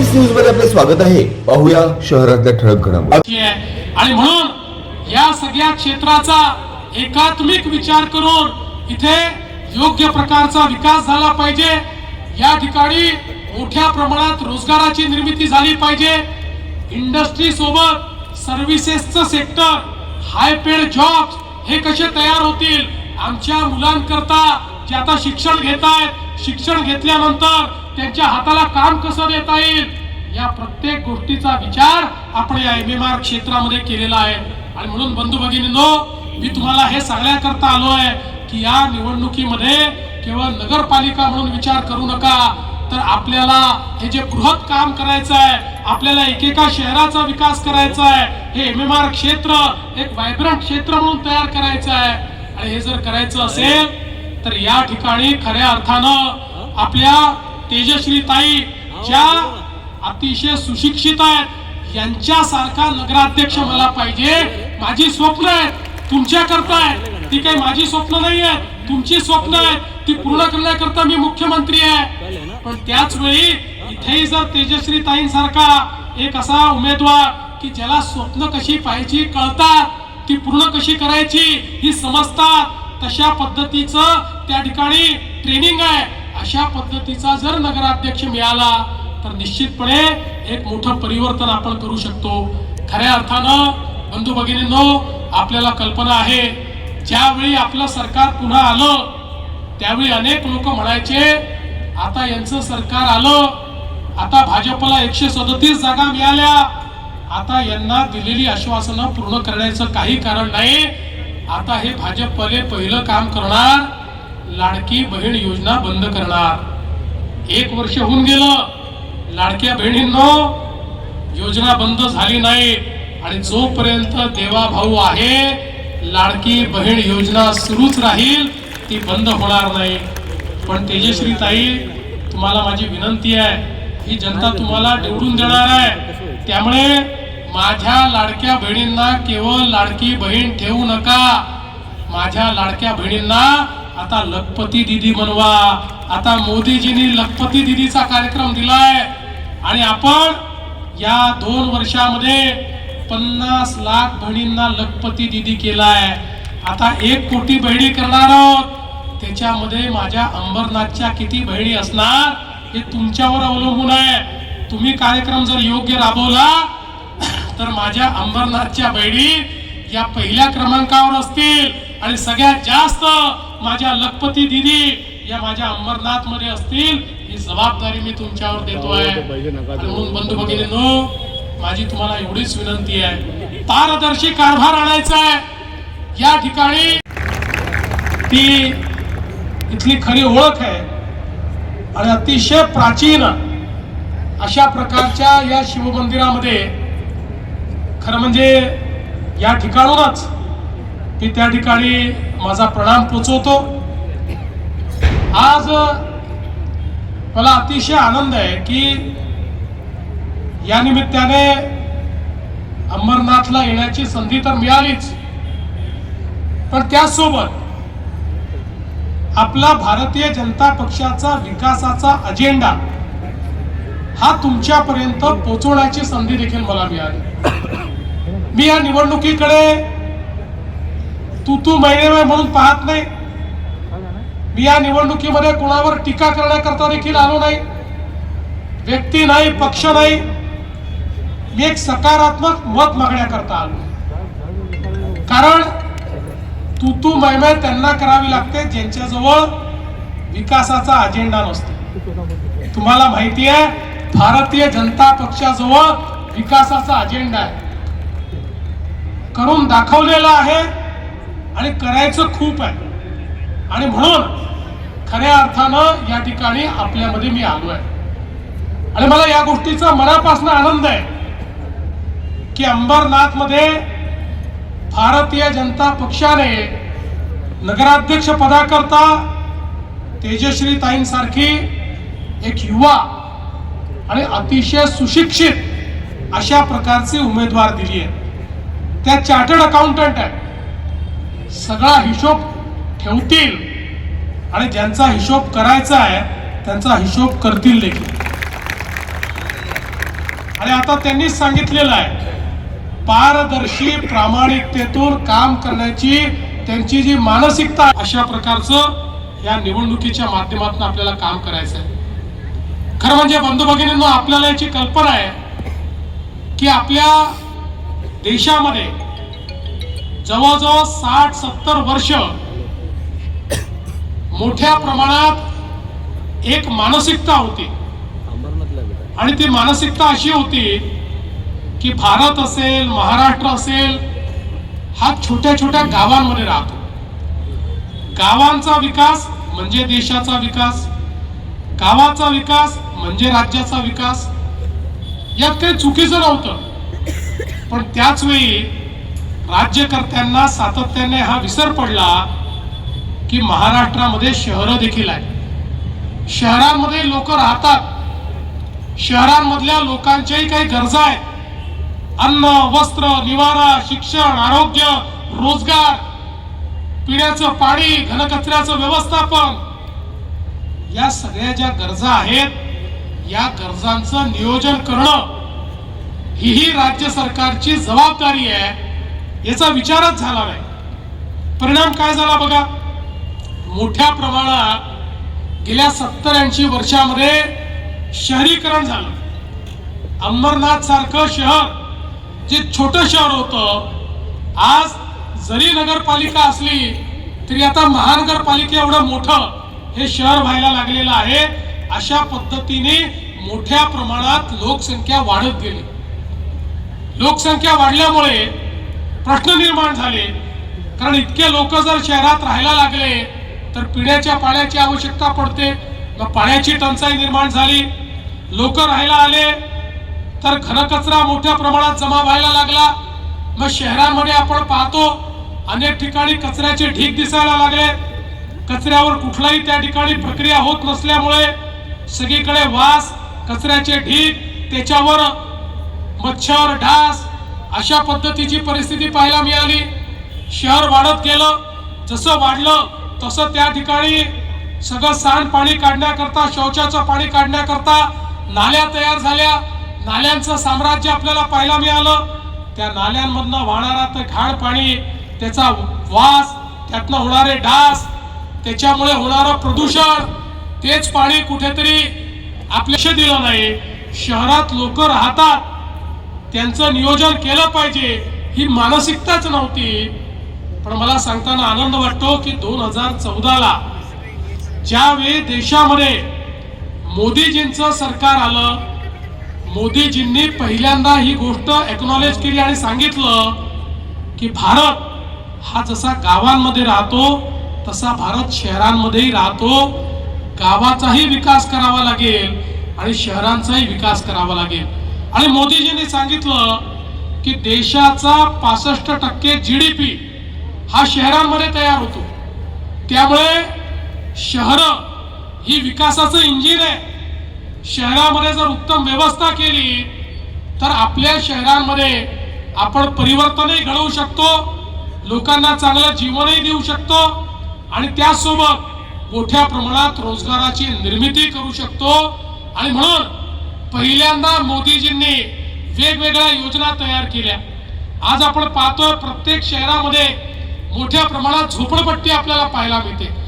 Times न्यूजमध्ये आपले स्वागत आहे. पाहूया शहरातल्या ठळक घडामोडी. आहे आणि म्हणून या सगळ्या क्षेत्राचा एकात्मिक विचार करून इथे योग्य प्रकारचा विकास झाला पाहिजे. या ठिकाणी मोठ्या प्रमाणात रोजगाराची निर्मिती झाली पाहिजे. इंडस्ट्री सोबत सर्व्हिसेसचं सेक्टर हाय पेड जॉब हे कसे तयार होतील? आमच्या मुलांकरता जे आता शिक्षण घेत आहेत शिक्षण घेतल्यानंतर त्यांच्या हाताला काम कसं देता येईल? या प्रत्येक गोष्टीचा विचार आपण या एम एम आर क्षेत्रामध्ये केलेला आहे. आणि म्हणून बंधू भगिनींनो मी तुम्हाला हे सांगण्याकरता आलो आहे की या निवडणुकीमध्ये केवळ नगरपालिका म्हणून विचार करू नका. तर आपल्याला हे जे बृहत काम करायचं आहे आपल्याला एकेका शहराचा विकास करायचा आहे हे एम एम आर क्षेत्र एक व्हायब्रंट क्षेत्र म्हणून तयार करायचं आहे. आणि हे जर करायचं असेल तर या ठिकाणी खऱ्या अर्थानं आपल्या तेजश्री ताई ज्या अतिशय सुशिक्षित आहेत यांच्यासारखा नगराध्यक्ष मला पाहिजे. माझी स्वप्न आहेत तुमच्या करता आहे ती काही माझी स्वप्न नाही आहेत. तुमची स्वप्न आहेत. ती पूर्ण करण्याकरता मी मुख्यमंत्री आहे. पण त्याच वेळी इथेही जर तेजश्री ताईंसारखा एक असा उमेदवार की ज्याला स्वप्न कशी पाहायची कळतात ती पूर्ण कशी करायची ही समजतात तशा पद्धतीचं त्या ठिकाणी ट्रेनिंग आहे. अशा पद्धतीचा जर नगराध्यक्ष मिळाला तर निश्चितपणे एक मोठं परिवर्तन आपण करू शकतो. खऱ्या अर्थानं बंधू भगिनींनो आपल्याला कल्पना आहे ज्यावेळी आपलं सरकार पुन्हा आलं त्यावेळी अनेक लोक म्हणायचे आता यांचं सरकार आलं आता भाजपला एकशे सदतीस जागा मिळाल्या आता यांना दिलेली आश्वासनं पूर्ण करण्याचं काही कारण नाही आता हे भाजपले पहिलं काम करणार लाडकी बहीण योजना बंद करणार. एक वर्ष होऊन गेलं लाडक्या बहिणींनो योजना बंद झाली नाही. आणि जोपर्यंत देवा भाऊ आहे लाडकी बहीण योजना सुरूच राहील ती बंद होणार नाही. पण तेजश्री ताई तुम्हाला माझी विनंती आहे ही जनता तुम्हाला निवडून देणार आहे. त्यामुळे माझ्या लाडक्या बहिणींना केवळ लाडकी बहीण ठेवू नका. माझ्या लाडक्या बहिणींना आता लखपती दिदी बनवा आता मोदीजींनी लखपती दिदीचा कार्यक्रम दिलाय. आणि आपण या दोन वर्षामध्ये पन्नास लाख बहिणींना लखपती दिदी केलाय. आता एक कोटी बहिणी करणार आहोत. त्याच्यामध्ये माझ्या अंबरनाथच्या किती बहिणी असणार हे तुमच्यावर अवलंबून आहे. तुम्ही कार्यक्रम जर योग्य राबवला तर माझ्या अंबरनाथच्या बहिणी या पहिल्या क्रमांकावर असतील. आणि सगळ्यात जास्त माझ्या लखपती दिदी या माझ्या अंबरनाथमध्ये असतील. ही जबाबदारी मी तुमच्यावर देतोय. आणि म्हणून बंधू भगिनींनो माझी तुम्हाला एवढीच विनंती आहे. पारदर्शी कारभार आणायचा आहे. या ठिकाणी ती इथली खरी ओळख आहे. आणि अतिशय प्राचीन अशा प्रकारच्या या शिवमंदिरामध्ये खरं म्हणजे या ठिकाणूनच मी त्या ठिकाणी माझा प्रणाम पोचवतो. आज मला अतिशय आनंद आहे की या निमित्ताने अंबरनाथला येण्याची संधी तर मिळालीच. पण त्याचसोबत आपला भारतीय जनता पक्षाचा विकासाचा अजेंडा हा तुमच्यापर्यंत पोचवण्याची संधी देखील मला मिळाली. मी या निवडणुकीकडे तू तू महिने म्हणून पाहत नाही. मी या निवडणुकीमध्ये कुणावर टीका करण्याकरता देखील आलो नाही. व्यक्ती नाही पक्ष नाही. मी एक सकारात्मक मत मागण्याकरता आलो. कारण तू तू मैमै त्यांना करावी लागते ज्यांच्याजवळ विकासाचा अजेंडा नसतो. तुम्हाला माहिती आहे भारतीय जनता पक्षाजवळ विकासाचा अजेंडा आहे. करून दाखवलेला आहे आणि करायचं खूप आहे. आणि म्हणून खऱ्या अर्थानं या ठिकाणी आपल्यामध्ये मी आलो आहे. आणि मला या गोष्टीचा मनापासून आनंद आहे की अंबरनाथमध्ये भारतीय जनता पक्षाने नगराध्यक्ष पदाकरता तेजश्री ताईंसारखी एक युवा आणि अतिशय सुशिक्षित अशा प्रकारचे उमेदवार दिली आहे. त्या चार्टर्ड अकाउंटंट आहे सगळा हिशोब ठेवतील. आणि ज्यांचा हिशोब करायचा आहे त्यांचा हिशोब करतील देखील. आणि आता त्यांनीच सांगितलेलं आहे पारदर्शी प्रामाणिकतेतून काम करण्याची त्यांची जी मानसिकता अशा प्रकारचं या निवडणुकीच्या माध्यमातून आपल्याला काम करायचं आहे. खरं म्हणजे बंधू भगिनींना आपल्याला याची कल्पना आहे की आपल्या देशामध्ये जवळजवळ साठ सत्तर वर्ष मोठ्या प्रमाणात एक मानसिकता होती. आणि ती मानसिकता अशी होती की भारत असेल महाराष्ट्र असेल हा छोट्या छोट्या गावांमध्ये राहतो. गावांचा विकास म्हणजे देशाचा विकास गावाचा विकास म्हणजे राज्याचा विकास. यात काही चुकीचं नव्हतं. पण त्याच वेळी राज्यकर्त्यांना सातत्याने हा विसर पडला की महाराष्ट्रामध्ये शहरं देखील आहेत. शहरांमध्ये लोक राहतात. शहरांमधल्या लोकांच्याही काही गरजा आहेत. अन्न वस्त्र निवारा शिक्षण आरोग्य रोजगार पिण्याचं पाणी घनकचऱ्याचं व्यवस्थापन या सगळ्या ज्या गरजा आहेत या गरजांचं नियोजन करणं ही ही राज्य सरकारची जबाबदारी आहे याचा विचारच झाला नाही. परिणाम काय झाला बघा? मोठ्या प्रमाणात गेल्या सत्तर ऐंशी वर्षामध्ये शहरीकरण झालं. अंबरनाथ सारखं शहर जे छोटं शहर होतं आज जरी नगरपालिका असली तरी आता महानगरपालिका एवढं मोठं हे शहर व्हायला लागलेलं आहे अशा पद्धतीने मोठ्या प्रमाणात लोकसंख्या वाढत गेली. लोकसंख्या वाढल्यामुळे प्रश्न निर्माण झाले. कारण इतके लोक जर शहरात राहायला लागले तर पिण्याच्या पाण्याची आवश्यकता पडते. मग पाण्याची टंचाई निर्माण झाली. लोक राहायला आले तर घनकचरा मोठ्या प्रमाणात जमा व्हायला लागला. मग शहरांमध्ये आपण पाहतो अनेक ठिकाणी कचऱ्याचे ढीग दिसायला लागले. कचऱ्यावर कुठलाही त्या ठिकाणी प्रक्रिया होत नसल्यामुळे सगळीकडे वास कचऱ्याचे ढीग त्याच्यावर मच्छर ढास अशा पद्धतीची परिस्थिती पाहायला मिळाली. शहर वाढत गेलं. जसं वाढलं तसं त्या ठिकाणी सगळं सांडपाणी काढण्याकरता शौचाचं पाणी काढण्याकरता नाल्या तयार झाल्या. नाल्यांचं साम्राज्य आपल्याला पाहायला मिळालं. त्या नाल्यांमधनं वाहणारा तर घाण पाणी त्याचा वास त्यातनं होणारे डास त्याच्यामुळे होणारं प्रदूषण तेच पाणी कुठेतरी आपल्याशी दिलं नाही. शहरात लोक राहतात. त्यांचं नियोजन केलं पाहिजे ही मानसिकताच नव्हती. पण मला सांगताना आनंद वाटतो की दोन हजार चौदाला ज्यावेळी देशामध्ये मोदीजींचं सरकार आलं मोदीजींनी पहिल्यांदा ही गोष्ट एक्नॉलेज केली आणि सांगितलं की भारत हा जसा गावांमध्ये राहतो तसा भारत शहरांमध्येही राहतो. गावाचाही विकास करावा लागेल आणि शहरांचाही विकास करावा लागेल. आणि मोदीजींनी सांगितलं की देशाचा पासष्ट टक्के जी डी पी हा शहरांमध्ये तयार होतो. त्यामुळे शहर ही विकासाचं इंजिन आहे. शहरामध्ये जर उत्तम व्यवस्था केली तर आपल्या शहरांमध्ये आपण परिवर्तनही घडवू शकतो लोकांना चांगलं जीवनही देऊ शकतो आणि त्यासोबत मोठ्या प्रमाणात रोजगाराची निर्मिती करू शकतो. आणि म्हणून पहिल्यांदा मोदीजींनी वेगवेगळ्या योजना तयार केल्या. आज आपण पाहतोय प्रत्येक शहरामध्ये मोठ्या प्रमाणात झोपडपट्टी आपल्याला पाहायला मिळते.